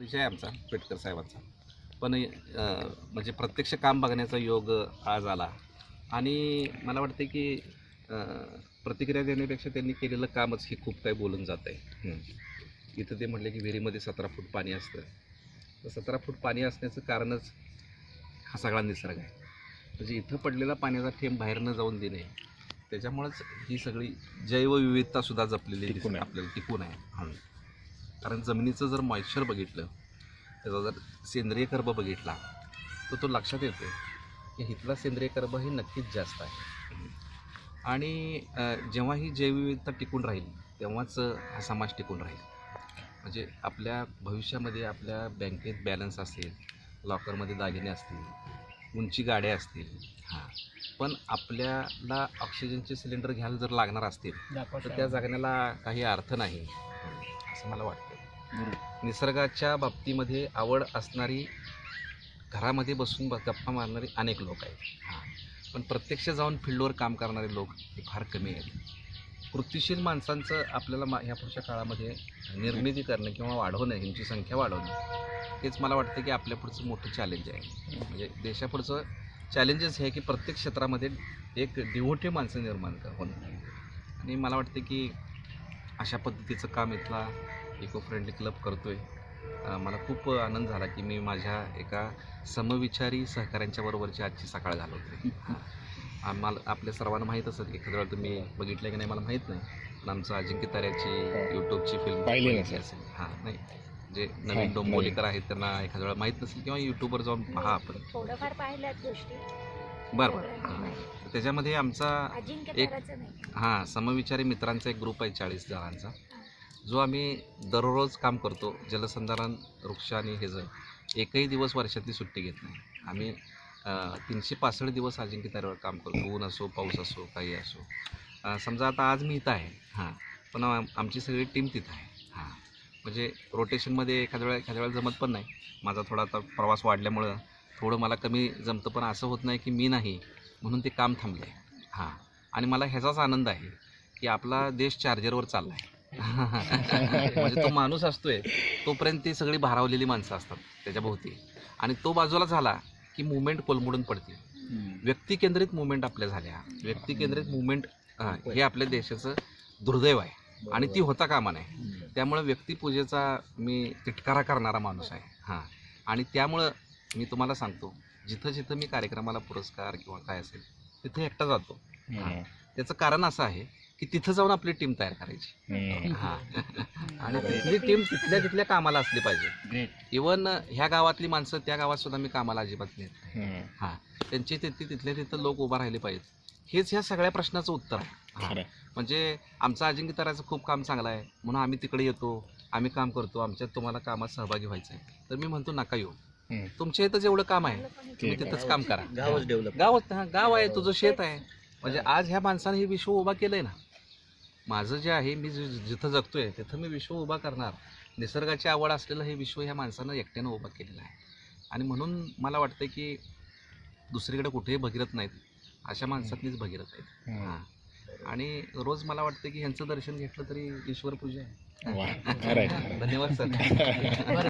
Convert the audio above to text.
परिचय आहे आमचा पेटकर साहेबांचा. पण म्हणजे प्रत्यक्ष काम बघण्याचा योग आज आला. आणि मला वाटते की प्रतिक्रिया देण्यापेक्षा त्यांनी केलेलं कामच हे खूप काही बोलून जात आहे. इथं ते म्हटले की विहिरीमध्ये सतरा फूट पाणी असतं. तर सतरा फूट पाणी असण्याचं कारणच हा सगळा निसर्ग आहे. म्हणजे इथं पडलेला पाण्याचा थेंब बाहेर न जाऊन देणे त्याच्यामुळंच ही सगळी जैवविविधतासुद्धा जपलेली. आपल्याला टिकून आहे. कारण जमिनीचं जर मॉइश्चर बघितलं त्याचा जर सेंद्रिय कर्ब बघितला तर तो लक्षात येतो की इथला सेंद्रिय कर्ब हे नक्कीच जास्त आहे. आणि जेव्हा ही जैवविविधता टिकून राहील तेव्हाच हा समाज टिकून राहील. म्हणजे आपल्या भविष्यामध्ये आपल्या बँकेत बॅलन्स असेल लॉकरमध्ये दागिने असतील उंची गाड्या असतील हां. पण आपल्याला ऑक्सिजनचे सिलेंडर घ्यायला जर लागणार असतील तर त्या जगण्याला काही अर्थ नाही. असं मला वाटतं. निसर्गाच्या बाबतीमध्ये आवड असणारी घरामध्ये बसून ब- गप्पा मारणारी अनेक लोक आहेत. हां. पण प्रत्यक्ष जाऊन फील्डवर काम करणारे लोक हे फार कमी आहेत. कृतिशील माणसांचं आपल्याला मा ह्या पुढच्या काळामध्ये निर्मिती करणं किंवा वाढवणं ह्यांची संख्या वाढवणं हेच मला वाटतं की आपल्या पुढचं मोठं चॅलेंज आहे. म्हणजे देशापुढचं चॅलेंजेस हे की प्रत्येक क्षेत्रामध्ये एक डिवोटिव्ह माणसं निर्माण होणं. आणि मला वाटतं की अशा पद्धतीचं काम इथला इको फ्रेंडली क्लब करतो आहे मला खूप आनंद झाला की मी माझ्या एका समविचारी सहकाऱ्यांच्या बरोबरची आजची सकाळ घालवते आम्हाला आपल्या सर्वांना माहीत असत की एखाद्या वेळा तुम्ही बघितलं की नाही मला माहीत नाही पण आमचं अजिंक्य ताऱ्याची यूट्यूबची फिल्म पाहिली. असेल. हां नाही. जे नवीन. डोंबोलीकर आहेत त्यांना एखाद्या वेळा माहीत नसेल किंवा यूट्यूबवर जाऊन पहा आपण. थोडंफार पाहिल्यात गोष्टी. बरं बरं. त्याच्यामध्ये आमचा एक- हां समविचारी मित्रांचा एक ग्रुप आहे चाळीस जणांचा. जो आम्ही दररोज काम करतो जलसंधारण वृक्ष आणि हे जर एकही दिवस वर्षातली सुट्टी घेत नाही. आम्ही तीनशे पासष्ट दिवस अजिंक्य तारेवर काम करतो. ऊन असो पाऊस असो काही असो. समजा आता आज मी इथं आहे. हां. पण आम- आमची सगळी टीम तिथं आहे. हां. म्हणजे रोटेशनमध्ये एखाद्या वेळा एखाद्या वेळेला जमत पण नाही. माझा थोडा आता प्रवास वाढल्यामुळं थोडं मला कमी जमतं पण असं होत नाही की मी नाही म्हणून ते काम थांबलं आहे हां. आणि मला ह्याचाच आनंद आहे की आपला देश चार्जरवर चालला आहे म्हणजे तो माणूस असतोय तोपर्यंत ती सगळी भारावलेली माणसं असतात त्याच्या भोवती. आणि तो बाजूला झाला की मुवमेंट कोलमडून पडते. व्यक्ती केंद्रित मुवमेंट आपल्या झाल्या. व्यक्ती केंद्रित मुवमेंट हे आपल्या देशाचं दुर्दैव आहे. आणि ती होता कामा नये. त्यामुळं व्यक्तिपूजेचा मी तिटकारा करणारा माणूस आहे. हां. आणि त्यामुळं मी तुम्हाला सांगतो जिथं जिथं मी कार्यक्रमाला पुरस्कार किंवा काय असेल तिथे एकटा जातो. त्याचं कारण असं आहे की तिथं जाऊन आपली टीम तयार करायची. हां. आणि तिथली टीम तिथल्या तिथल्या कामाला असली पाहिजे. इवन ह्या गावातली माणसं त्या गावात सुद्धा मी कामाला अजिबात नेत नाही. हां. त्यांची तिथे तिथल्या तिथं लोक उभा राहिले पाहिजेत. हेच ह्या सगळ्या प्रश्नाचं उत्तर आहे. हां. म्हणजे आमचं अजिंक्य ताराचं खूप काम चांगलं आहे. म्हणून आम्ही तिकडे येतो आम्ही काम करतो आमच्यात तुम्हाला कामात सहभागी व्हायचं आहे. तर मी म्हणतो नका येऊ. तुमच्या इथं जेवढं काम आहे तुम्ही तिथंच काम करा. गावच डेव्हलप गावात हा गाव आहे तुझं शेत आहे. म्हणजे आज ह्या माणसाने हे विश्व उभा केलंय ना. माझं जे आहे मी जिथं जगतोय तिथं मी विश्व उभा करणार. निसर्गाची आवड असलेलं हे विश्व ह्या माणसानं एकट्यानं उभा केलेलं आहे. आणि म्हणून मला वाटतं की दुसरीकडे कुठेही भगीरथ नाहीत. अशा माणसातलीच भगीरथ आहेत हां. आणि रोज मला वाटतं की ह्यांचं दर्शन घेतलं तरी ईश्वर पूजा आहे. वा खरं आहे, खरं आहे. धन्यवाद सर.